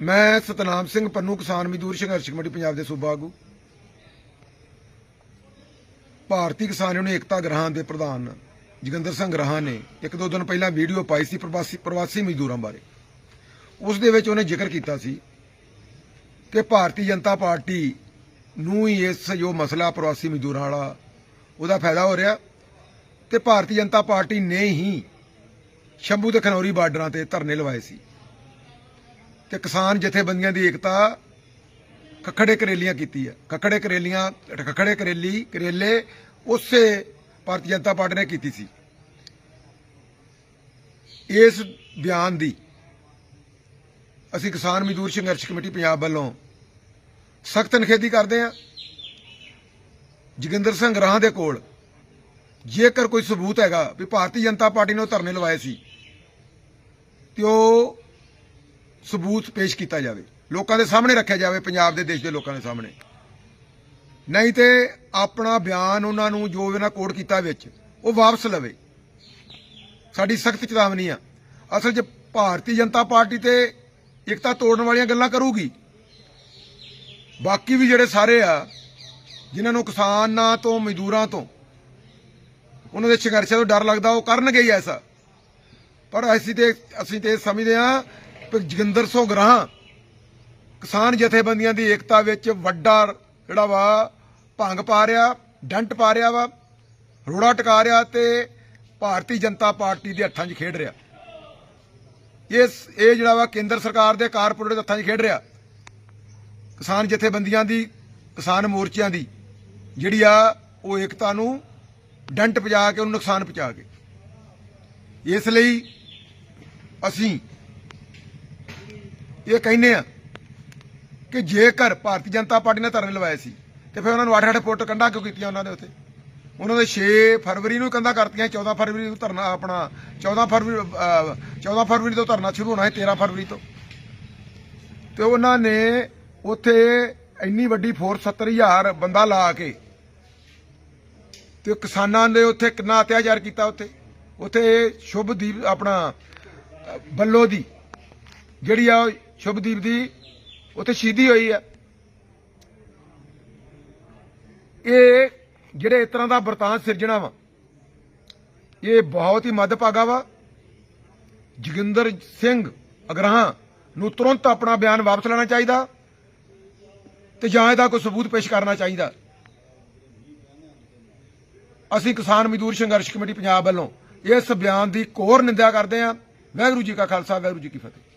ਮੈਂ ਸਤਨਾਮ ਸਿੰਘ ਪੰਨੂ, ਕਿਸਾਨ ਮਜ਼ਦੂਰ ਸੰਘਰਸ਼ ਕਮੇਟੀ, ਪੰਜਾਬ ਦੇ ਸੂਬਾ ਆਗੂ। ਭਾਰਤੀ ਕਿਸਾਨ ਯੂਨੀਅਨ ਏਕਤਾ ਗ੍ਰਹਾਂ ਦੇ ਪ੍ਰਧਾਨ ਜਗਿੰਦਰ ਸਿੰਘ ਗ੍ਰਹਾਂ ਨੇ ਇੱਕ ਦੋ ਦਿਨ ਪਹਿਲਾਂ ਵੀਡੀਓ ਪਾਈ ਸੀ ਪ੍ਰਵਾਸੀ ਪ੍ਰਵਾਸੀ ਮਜ਼ਦੂਰਾਂ ਬਾਰੇ। ਉਸ ਦੇ ਵਿੱਚ ਉਹਨੇ ਜ਼ਿਕਰ ਕੀਤਾ ਸੀ ਕਿ ਭਾਰਤੀ ਜਨਤਾ ਪਾਰਟੀ ਨੂੰ ਹੀ ਇਸ ਜੋ ਮਸਲਾ ਪ੍ਰਵਾਸੀ ਮਜ਼ਦੂਰਾਂ ਵਾਲਾ, ਉਹਦਾ ਫਾਇਦਾ ਹੋ ਰਿਹਾ ਤੇ ਭਾਰਤੀ ਜਨਤਾ ਪਾਰਟੀ ਨੇ ਹੀ ਸ਼ੰਭੂ ਤੇ ਖਨੌਰੀ ਬਾਰਡਰਾਂ ਤੇ ਧਰਨੇ ਲਵਾਏ ਸੀ। ਤੇ ਕਿਸਾਨ ਜਥੇਬੰਦੀਆਂ ਦੀ ਏਕਤਾ ਖਖੜੇ ਕਰੇਲੀਆਂ ਕੀਤੀ ਹੈ। ਖਖੜੇ ਕਰੇਲੀਆਂ, ਖਖੜੇ ਕਰੇਲੀ, ਕਰੇਲੇ ਉਸੇ ਭਾਰਤੀ ਜਨਤਾ ਪਾਰਟੀ ਨੇ ਕੀਤੀ ਸੀ। ਇਸ ਬਿਆਨ ਦੀ ਅਸੀਂ ਕਿਸਾਨ ਮਜ਼ਦੂਰ ਸੰਘਰਸ਼ ਕਮੇਟੀ ਪੰਜਾਬ ਵੱਲੋਂ ਸਖਤ ਨਿਖੇਧੀ ਕਰਦੇ ਹਾਂ। ਜੋਗਿੰਦਰ ਸਿੰਘ ਰਾਹ ਦੇ ਕੋਲ ਜੇਕਰ ਕੋਈ ਸਬੂਤ ਹੈਗਾ ਵੀ ਭਾਰਤੀ ਜਨਤਾ ਪਾਰਟੀ ਨੇ ਉਹ ਧਰਨੇ ਲਵਾਏ ਸੀ, ਤੇ ਉਹ ਸਬੂਤ ਪੇਸ਼ ਕੀਤਾ ਜਾਵੇ, ਲੋਕਾਂ ਦੇ ਸਾਹਮਣੇ ਰੱਖਿਆ ਜਾਵੇ, ਪੰਜਾਬ ਦੇ ਦੇਸ਼ ਦੇ ਲੋਕਾਂ ਦੇ ਸਾਹਮਣੇ। ਨਹੀਂ ਤੇ ਆਪਣਾ ਬਿਆਨ ਉਹਨਾਂ ਨੂੰ ਜੋ ਇਹਨਾਂ ਕੋਡ ਕੀਤਾ ਵਿੱਚ, ਉਹ ਵਾਪਸ ਲਵੇ। ਸਾਡੀ ਸਖਤ ਚੇਤਾਵਨੀ ਆ। ਅਸਲ 'ਚ ਭਾਰਤੀ ਜਨਤਾ ਪਾਰਟੀ ਤੇ ਇਕਤਾ ਤੋੜਨ ਵਾਲੀਆਂ ਗੱਲਾਂ ਕਰੂਗੀ। ਬਾਕੀ ਵੀ ਜਿਹੜੇ ਸਾਰੇ ਆ, ਜਿਨ੍ਹਾਂ ਨੂੰ ਕਿਸਾਨਾਂ ਤੋਂ, ਮਜ਼ਦੂਰਾਂ ਤੋਂ, ਉਹਨਾਂ ਦੇ ਸੰਘਰਸ਼ਾਂ ਤੋਂ ਡਰ ਲੱਗਦਾ, ਉਹ ਕਰਨਗੇ ਹੀ ਐਸਾ। ਪਰ ਅਸੀਂ ਤੇ ਅਸੀਂ ਤੇ ਇਹ ਸਮਝਦੇ ਹਾਂ ਜੋਗਿੰਦਰ ਸਿੰਘ ਗਰਾਹਾਂ, ਕਿਸਾਨ ਜਥੇਬੰਦੀਆਂ ਦੀ ਏਕਤਾ ਵਿੱਚ ਵੱਡਾ ਜਿਹੜਾ ਵਾ ਭੰਗ ਪਾ ਰਿਹਾ, ਡੰਟ ਪਾ ਰਿਹਾ ਵਾ, ਰੋੜਾ ਟਕਾ ਰਿਹਾ ਤੇ ਭਾਰਤੀ ਜਨਤਾ ਪਾਰਟੀ ਦੇ ਹੱਥਾਂ 'ਚ ਖੇਡ ਰਿਹਾ। ਇਸ, ਇਹ ਜਿਹੜਾ ਵਾ ਕੇਂਦਰ ਸਰਕਾਰ ਦੇ ਕਾਰਪੋਰੇਟ ਦੇ ਹੱਥਾਂ 'ਚ ਖੇਡ ਰਿਹਾ। ਕਿਸਾਨ ਜਥੇਬੰਦੀਆਂ ਦੀ, ਕਿਸਾਨ ਮੋਰਚਿਆਂ ਦੀ, ਜਿਹੜੀ ਆ ਉਹ ਏਕਤਾ ਨੂੰ ਡੰਟ ਪਜਾ ਕੇ ਉਹਨੂੰ ਨੁਕਸਾਨ ਪਹੁੰਚਾ ਕੇ। ਇਸ ਲਈ ਅਸੀਂ ਇਹ ਕਹਿੰਦੇ ਆ ਕਿ ਜੇਕਰ ਭਾਰਤੀ ਜਨਤਾ ਪਾਰਟੀ ਨੇ ਧਰਨੇ ਲਵਾਏ ਸੀ ਤੇ ਫਿਰ ਉਹਨਾਂ ਨੂੰ 8-8 ਫੁੱਟ ਕੰਡਾ ਕਿਉਂ ਕੀਤੀਆਂ ਉਹਨਾਂ ਨੇ ਉੱਥੇ? ਉਹਨਾਂ ਦੇ 6 ਫਰਵਰੀ ਨੂੰ ਕੰਦਾ ਕਰਤੀਆਂ 14 ਫਰਵਰੀ ਨੂੰ ਧਰਨਾ ਆਪਣਾ 14 ਫਰਵਰੀ ਅਹ, 14 ਫਰਵਰੀ ਤੋਂ ਧਰਨਾ ਸ਼ੁਰੂ ਹੋਣਾ ਹੈ 13 ਫਰਵਰੀ ਤੋਂ। ਤੇ ਉਹਨਾਂ ਨੇ ਉੱਥੇ ਇੰਨੀ ਵੱਡੀ ਫੋਰਸ 70000 ਬੰਦਾ ਲਾ ਕੇ ਤੇ ਕਿਸਾਨਾਂ ਦੇ ਉੱਥੇ ਕਿੰਨਾ ਅਤਿਆਚਾਰ ਕੀਤਾ ਉੱਥੇ? ਉੱਥੇ ਸ਼ੁਭਦੀਪ ਆਪਣਾ ਬੱਲੋ ਦੀ ਜਿਹੜੀ ਆ ਉਹ ਸ਼ੁਭਦੀਪ ਦੀ ਉੱਥੇ ਸ਼ਹੀਦੀ ਹੋਈ ਹੈ ਇਹ ਜਿਹੜੇ ਇਸ ਤਰ੍ਹਾਂ ਦਾ ਵਰਤਾਂਤ ਸਿਰਜਣਾ ਵਾ, ਇਹ ਬਹੁਤ ਹੀ ਮੱਦਭਾਗਾ ਵਾ। ਜੋਗਿੰਦਰ ਸਿੰਘ ਅਗਰਾਹਾਂ ਨੂੰ ਤੁਰੰਤ ਆਪਣਾ ਬਿਆਨ ਵਾਪਸ ਲੈਣਾ ਚਾਹੀਦਾ ਤੇ ਜਾਂ ਇਹਦਾ ਕੋਈ ਸਬੂਤ ਪੇਸ਼ ਕਰਨਾ ਚਾਹੀਦਾ। ਅਸੀਂ ਕਿਸਾਨ ਮਜ਼ਦੂਰ ਸੰਘਰਸ਼ ਕਮੇਟੀ ਪੰਜਾਬ ਵੱਲੋਂ ਇਸ ਬਿਆਨ ਦੀ ਕੋਰ ਨਿੰਦਿਆ ਕਰਦੇ ਹਾਂ। ਵਾਹਿਗੁਰੂ ਜੀ ਕਾ ਖਾਲਸਾ, ਵਾਹਿਗੁਰੂ ਜੀ ਕੀ ਫਤਿਹ।